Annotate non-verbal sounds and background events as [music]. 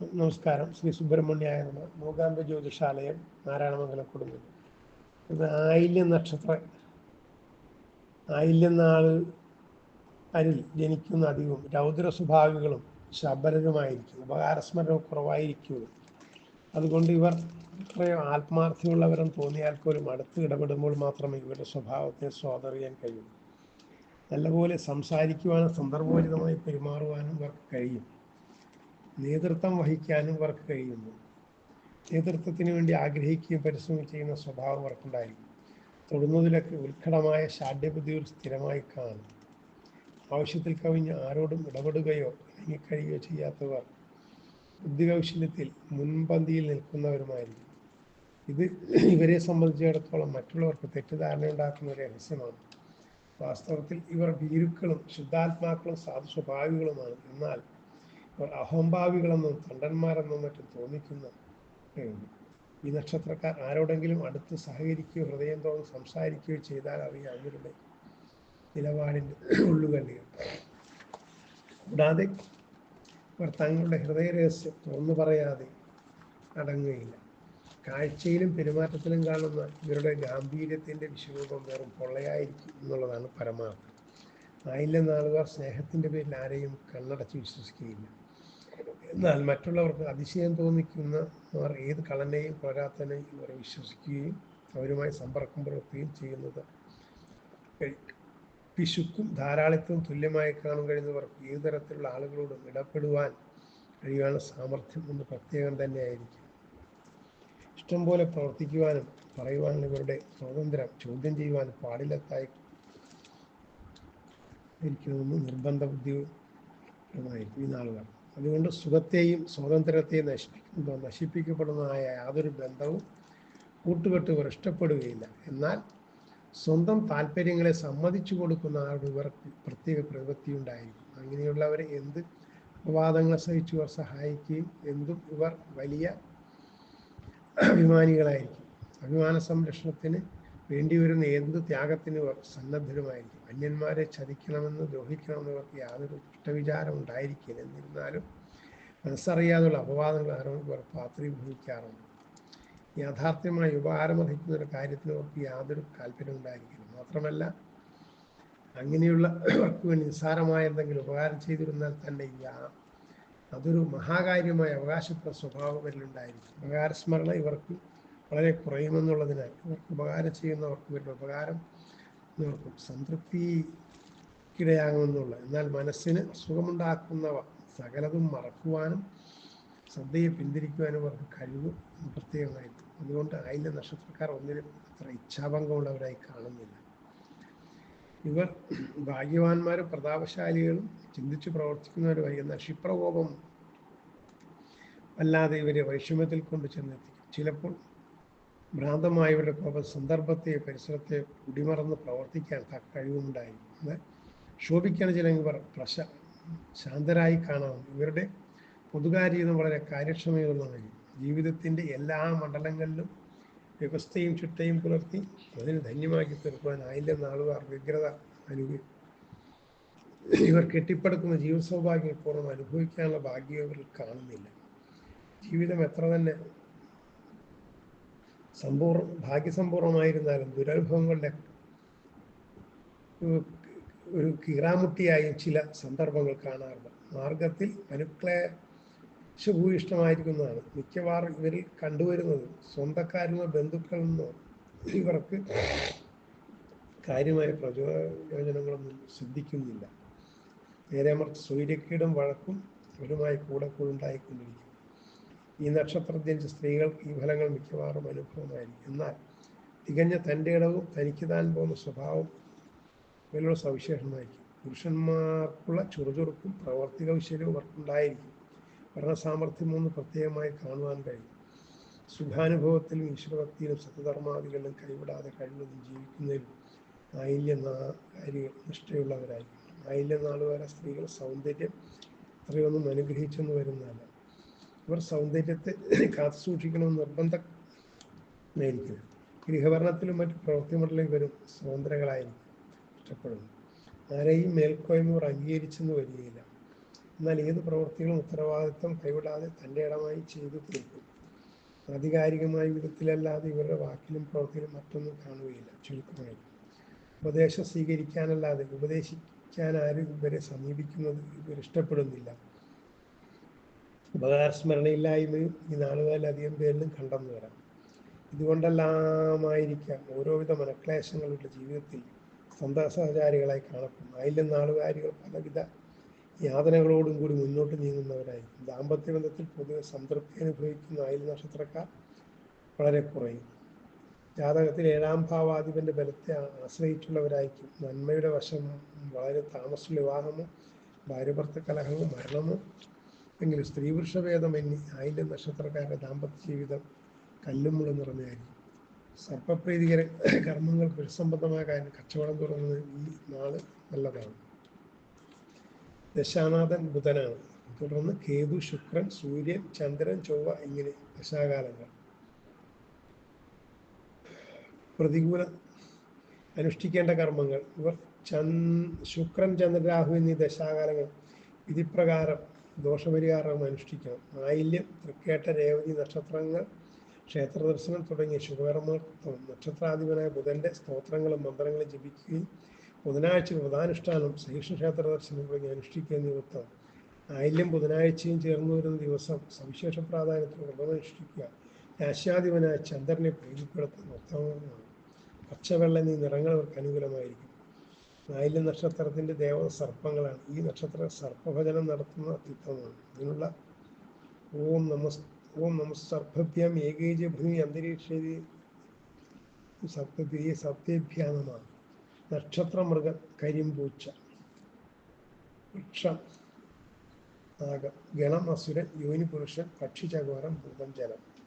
നമസ്കാരം. ശ്രീ സുബ്രഹ്മണ്യായ നമ മൂകാംബ ജ്യോതിഷാലയം നാരായണമംഗലം കുടുംബം ഇത് ആയില്യ നക്ഷത്ര. ആയില്യ നാൾ അരിൽ ജനിക്കുന്ന അധികവും രൗദ്ര സ്വഭാവികളും ശബരരുമായിരിക്കും ഉപകാരസ്മരണം കുറവായിരിക്കും അതുകൊണ്ട് ഇവർ ഇത്രയും ആത്മാർത്ഥമുള്ളവരെന്ന് തോന്നിയാൽ പോലും അടുത്ത് ഇടപെടുമ്പോൾ മാത്രമേ ഇവരുടെ സ്വഭാവത്തെ സ്വാതറിയാൻ കഴിയൂ. നല്ലപോലെ സംസാരിക്കുവാനും സന്ദർഭോചിതമായി പെരുമാറുവാനും ഇവർക്ക് കഴിയും. നേതൃത്വം വഹിക്കാനും ഇവർക്ക് കഴിയുന്നു. നേതൃത്വത്തിന് വേണ്ടി ആഗ്രഹിക്കുകയും പരിശ്രമിക്കുകയും ചെയ്യുന്ന സ്വഭാവം അവർക്കുണ്ടായിരിക്കും. തൊടുന്നതിലൊക്കെ ഉത്കടമായ ശാഠ്യബുദ്ധി ഒരു സ്ഥിരമായി കാണും. ആവശ്യത്തിൽ കവിഞ്ഞ് ആരോടും ഇടപെടുകയോ ഇണങ്ങിക്കഴിയുകയോ ചെയ്യാത്തവർ ബുദ്ധികൗശല്യത്തിൽ മുൻപന്തിയിൽ നിൽക്കുന്നവരുമായിരിക്കും. ഇത് ഇവരെ സംബന്ധിച്ചിടത്തോളം മറ്റുള്ളവർക്ക് തെറ്റിദ്ധാരണയുണ്ടാക്കുന്ന ഒരു രഹസ്യമാണ്. വാസ്തവത്തിൽ ഇവർ ഭീരുക്കളും ശുദ്ധാത്മാക്കളും സാധു സ്വഭാവികളുമാണ്. എന്നാൽ അഹംഭാവികളെന്നും കണ്ടന്മാരെന്നും മറ്റും തോന്നിക്കുന്ന ഈ നക്ഷത്രക്കാർ ആരോടെങ്കിലും അടുത്ത് സഹകരിക്കുകയോ ഹൃദയം തോന്നി സംസാരിക്കുകയോ ചെയ്താൽ അറിയാം അവരുടെ നിലപാടിന്റെ ഉള്ളുകള്ളികൾ കൂടാതെ അവർ തങ്ങളുടെ ഹൃദയരഹസ്യം തുറന്നു പറയാതെ അടങ്ങുകയില്ല. കാഴ്ചയിലും പെരുമാറ്റത്തിലും കാണുന്ന ഇവരുടെ ഗാംഭീര്യത്തിന്റെ വിശ്വരൂപം വെറും പൊള്ളയായിരിക്കും എന്നുള്ളതാണ് പരമാർത്ഥം. ആയില്ല നാളുകാർ സ്നേഹത്തിന്റെ പേരിൽ ആരെയും കണ്ണടച്ച് വിശ്വസിക്കുകയില്ല. എന്നാൽ മറ്റുള്ളവർക്ക് അതിശയം തോന്നിക്കുന്ന അവർ ഏത് കളനെയും പ്രകാത്തനെയും ഇവരെ വിശ്വസിക്കുകയും അവരുമായി സമ്പർക്കം പുലർത്തുകയും ചെയ്യുന്നത് പിശുക്കും ധാരാളിത്തവും തുല്യമായി കാണാൻ കഴിയുന്നവർക്ക് ഏത് തരത്തിലുള്ള ആളുകളോടും ഇടപെടുവാൻ കഴിയാനുള്ള സാമർഥ്യം ഒന്ന് പ്രത്യേകം തന്നെയായിരിക്കും. ഇഷ്ടംപോലെ പ്രവർത്തിക്കുവാനും പറയുവാനും ഇവരുടെ സ്വാതന്ത്ര്യം ചോദ്യം ചെയ്യുവാനും പാടില്ലത്തായി നിർബന്ധ ബുദ്ധിയുമായിരിക്കും ഈ നാളുകൾ അതുകൊണ്ട് സുഖത്തെയും സ്വാതന്ത്ര്യത്തെയും നശിപ്പിക്കുന്ന നശിപ്പിക്കപ്പെടുന്നതായ യാതൊരു ബന്ധവും കൂട്ടുകെട്ടുകൾ ഇവർ ഇഷ്ടപ്പെടുകയില്ല. എന്നാൽ സ്വന്തം താല്പര്യങ്ങളെ സമ്മതിച്ചു കൊടുക്കുന്ന ആരോട് ഇവർക്ക് പ്രത്യേക പ്രവൃത്തി ഉണ്ടായിരിക്കും. അങ്ങനെയുള്ളവരെ എന്ത് അപവാദങ്ങളെ സഹിച്ചു ഇവർ സഹായിക്കുകയും എന്തും ഇവർ വലിയ അഭിമാനികളായിരിക്കും. അഭിമാന സംരക്ഷണത്തിന് വേണ്ടി വരുന്ന എന്ത് ത്യാഗത്തിന് അവർ സന്നദ്ധരുമായിരിക്കും? അന്യന്മാരെ ചതിക്കണമെന്ന് ദ്രോഹിക്കണമെന്ന് അവർക്ക് യാതൊരു ദുഷ്ടവിചാരം ഉണ്ടായിരിക്കില്ല. എന്നിരുന്നാലും മനസ്സറിയാതുള്ള അപവാദങ്ങൾ ആരോടും പാത്രി പാത്രീഭവിക്കാറുണ്ട്. യാഥാർത്ഥ്യമായി ഉപകാരമർഹിക്കുന്ന ഒരു കാര്യത്തിന് അവർക്ക് യാതൊരു താല്പര്യം ഉണ്ടായിരിക്കില്ല. മാത്രമല്ല അങ്ങനെയുള്ള അവർക്ക് വേണ്ടി നിസ്സാരമായ എന്തെങ്കിലും ഉപകാരം ചെയ്തിരുന്നാൽ തന്നെ അതൊരു മഹാകാര്യമായ അവകാശപ്പെട്ട സ്വഭാവം വരിലുണ്ടായിരിക്കും. ഉപകാരസ്മരണ ഇവർക്ക് വളരെ കുറയുമെന്നുള്ളതിനാൽ ഇവർക്ക് ഉപകാരം ചെയ്യുന്നവർക്ക് ഇവരുടെ ഉപകാരം ഇവർക്കും സംതൃപ്തിക്കിടയാകുമെന്നുള്ള. എന്നാൽ മനസ്സിന് സുഖമുണ്ടാക്കുന്നവ സകലതും മറക്കുവാനും ശ്രദ്ധയെ പിന്തിരിക്കുവാനും അവർക്ക് കഴിവ് പ്രത്യേകമായി അതുകൊണ്ട് അതിന്റെ നക്ഷത്രക്കാർ ഒന്നിനും അത്ര ഇച്ഛാഭംഗമുള്ളവരായി കാണുന്നില്ല. ഇവർ ഭാഗ്യവാന്മാരും പ്രതാപശാലികളും ചിന്തിച്ചു പ്രവർത്തിക്കുന്നവരുമായി എന്നാൽ ക്ഷിപ്രകോപം അല്ലാതെ ഇവരെ വൈഷമ്യത്തിൽ കൊണ്ട് ചെന്നെത്തിക്കും ചിലപ്പോൾ ഭ്രാന്തമായവരുടെ കോപം സന്ദർഭത്തെ പരിസരത്തെ കുടിമറന്ന് പ്രവർത്തിക്കാൻ തക്ക കഴിവുണ്ടായിരിക്കും ശോഭിക്കാണ് ചില ഇവർ പ്രശ ശാന്തരായി കാണാം. ഇവരുടെ പൊതുകാര്യം വളരെ കാര്യക്ഷമയൊന്നാണ് ജീവിതത്തിന്റെ എല്ലാ മണ്ഡലങ്ങളിലും വ്യവസ്ഥയും ചിട്ടയും പുലർത്തി അതിന് ധന്യമാക്കി തീർക്കുവാൻ അതിന്റെ നാളുകാർ വ്യഗ്രത അനുഭവി ഇവർ കെട്ടിപ്പടുക്കുന്ന ജീവിത സൗഭാഗ്യം പൂർണം അനുഭവിക്കാനുള്ള ഭാഗ്യം ഇവരിൽ കാണുന്നില്ല. ജീവിതം എത്ര തന്നെ സമ്പൂർണ ഭാഗ്യസമ്പൂർണമായിരുന്നാലും ദുരനുഭവങ്ങളുടെ ഒരു കീറാമുട്ടിയായും ചില സന്ദർഭങ്ങൾ കാണാറുണ്ട്. മാർഗത്തിൽ അനുക്ലേ അനുക്ലേശഭൂയിഷ്ടമായിരിക്കുന്നതാണ് മിക്കവാറും ഇവരിൽ കണ്ടുവരുന്നത് സ്വന്തക്കാരനോ ബന്ധുക്കളിൽ നിന്നോ ഇവർക്ക് കാര്യമായ പ്രചോദനങ്ങളൊന്നും സിദ്ധിക്കുന്നില്ല. നേരെ മറിച്ച് സൂര്യക്കീടും വഴക്കും ഇവരുമായി കൂടെ കൂടെ ഉണ്ടായിക്കൊണ്ടിരിക്കും. ഈ നക്ഷത്രത്തിൽ സ്ത്രീകൾക്ക് ഈ ഫലങ്ങൾ മിക്കവാറും അനുഭവമായിരിക്കും. എന്നാൽ തികഞ്ഞ തന്റെ ഇടവും തനിക്ക് താൻ പോകുന്ന സ്വഭാവം ഇവരുടെ സവിശേഷമായിരിക്കും. പുരുഷന്മാർക്കുള്ള ചുറുചുറുക്കും പ്രവർത്തി കൗശല്യവും അവർക്കുണ്ടായിരിക്കും. ഭരണസാമർഥ്യം ഒന്ന് പ്രത്യേകമായി കാണുവാൻ കഴിയും. സുഖാനുഭവത്തിലും ഈശ്വരഭക്തിയിലും സത്യധർമാദികളിലും കൈവിടാതെ കഴിവതും ജീവിക്കുന്നതിലും കാര്യ നിഷ്ഠയുള്ളവരായിരിക്കും. ആയില്യ നാളുകാര സ്ത്രീകൾ സൗന്ദര്യം അത്രയൊന്നും അനുഗ്രഹിച്ചെന്ന് വരുന്നതല്ല. ഇവർ സൗന്ദര്യത്തെ [clears throat] കാത്തു സൂക്ഷിക്കണമെന്ന് നിർബന്ധം നിർബന്ധമായിരിക്കും ഗൃഹഭരണത്തിലും മറ്റു പ്രവൃത്തിമണ്ഡലം ഇവരും സ്വതന്ത്രകളായിരിക്കും ഇഷ്ടപ്പെടുന്നു. ആരെയും മേൽക്കോയ്മ അംഗീകരിച്ചെന്ന് വരികയില്ല. എന്നാൽ ഏത് പ്രവൃത്തികളും ഉത്തരവാദിത്വം കൈവിടാതെ തന്റെ ഇടമായി ചെയ്തു തീർക്കും. ആധികാരികമായ വിധത്തിലല്ലാതെ ഇവരുടെ വാക്കിലും പ്രവൃത്തിയിലും മറ്റൊന്നും കാണുകയില്ല. ചുരുക്കമായി ഉപദേശം സ്വീകരിക്കാനല്ലാതെ ഉപദേശിക്കാൻ ആരും ഇവരെ സമീപിക്കുന്നത് ഇവർ ഇഷ്ടപ്പെടുന്നില്ല. ഉപകാരസ്മരണയില്ലായ്മയും ഈ നാലുകാലധികം പേരിലും കണ്ടെന്ന് വരാം. ഇതുകൊണ്ടെല്ലാമായിരിക്കാം ഓരോവിധ മനക്ലേശങ്ങളുടെ ജീവിതത്തിൽ സഹചാരികളായി കാണപ്പെടും അതിലും നാളുകാരികൾ പലവിധ യാതനകളോടും കൂടി മുന്നോട്ട് നീങ്ങുന്നവരായിരിക്കും. ദാമ്പത്യ ബന്ധത്തിൽ പൊതുവെ സംതൃപ്തി അനുഭവിക്കുന്ന അയൽ നക്ഷത്രക്കാർ വളരെ കുറയും. ജാതകത്തിൽ ഏഴാം ഭാവാധിപന്റെ ബലത്തെ ആശ്രയിച്ചുള്ളവരായിരിക്കും. നന്മയുടെ വശം വളരെ താമസ വിവാഹമോ ഭാര്യഭർത്ത കലഹമോ മരണമോ എങ്കിലും സ്ത്രീ പുരുഷ എന്നി ആയില്യം നക്ഷത്രക്കാരുടെ ദാമ്പത്യ ജീവിതം കല്ലുമുള്ള നിറഞ്ഞായിരിക്കും സർപ്പപ്രീതികര കർമ്മങ്ങൾ പുരുഷസംബന്ധമായ കാര്യം കച്ചവടം തുടങ്ങുന്നത് ഈ നാൾ നല്ലതാണ്. ദശാനാഥൻ ബുധനാണ്. തുടർന്ന് കേതു ശുക്രൻ സൂര്യൻ ചന്ദ്രൻ ചൊവ്വ ഇങ്ങനെ ദശാകാലങ്ങൾ. പ്രതികൂല അനുഷ്ഠിക്കേണ്ട കർമ്മങ്ങൾ. ഇവർ ചന്ദ് ശുക്രൻ ചന്ദ്രരാഹു എന്നീ ദശാകാലങ്ങൾ. വിധിപ്രകാരം ദോഷപരിഹാരം അനുഷ്ഠിക്കണം. ആയില്യം തൃക്കേട്ട രേവതി നക്ഷത്രങ്ങൾ ക്ഷേത്ര ദർശനം തുടങ്ങിയ ശുഭകർമ്മത്വം നക്ഷത്രാധിപനായ ബുധന്റെ സ്തോത്രങ്ങളും മന്ത്രങ്ങളും ജപിക്കുകയും ബുധനാഴ്ച വ്രതാനുഷ്ഠാനം ശ്രീകൃഷ്ണക്ഷേത്ര ദർശനം തുടങ്ങി അനുഷ്ഠിക്കുക നിമിത്തം ആയില്യം ബുധനാഴ്ചയും ചേർന്നു വരുന്ന ദിവസം സവിശേഷ പ്രാധാന്യത്തോടെ വ്രതമനുഷ്ഠിക്കുക രാശ്യാധിപനായ ചന്ദ്രനെ പ്രീതിപ്പെടുത്തുന്ന ഉത്തമമാണ്. പച്ചവെള്ള എന്നീ നിറങ്ങൾ അവർക്ക് അനുകൂലമായിരിക്കും. ആയില്യം നക്ഷത്രത്തിന്റെ ദേവത സർപ്പങ്ങളാണ്. ഈ നക്ഷത്ര സർപ്പഭജനം നടത്തുന്ന അത്യുത്തമമാണ് ഇതിനുള്ള ഓം നമസ് ഓം നമസ് സർപ്പഭ്യം ഏകേജ ഭൂമി അന്തരീക്ഷ സർപ്പഭ്യ സത്യഭ്യാനമാണ് നക്ഷത്രമൃഗം കരിമ്പൂച്ച. വൃക്ഷം നാഗം. ഗണം അസുരൻ യോനി പുരുഷൻ പക്ഷി ചകോരം ഭൂതം ജലം.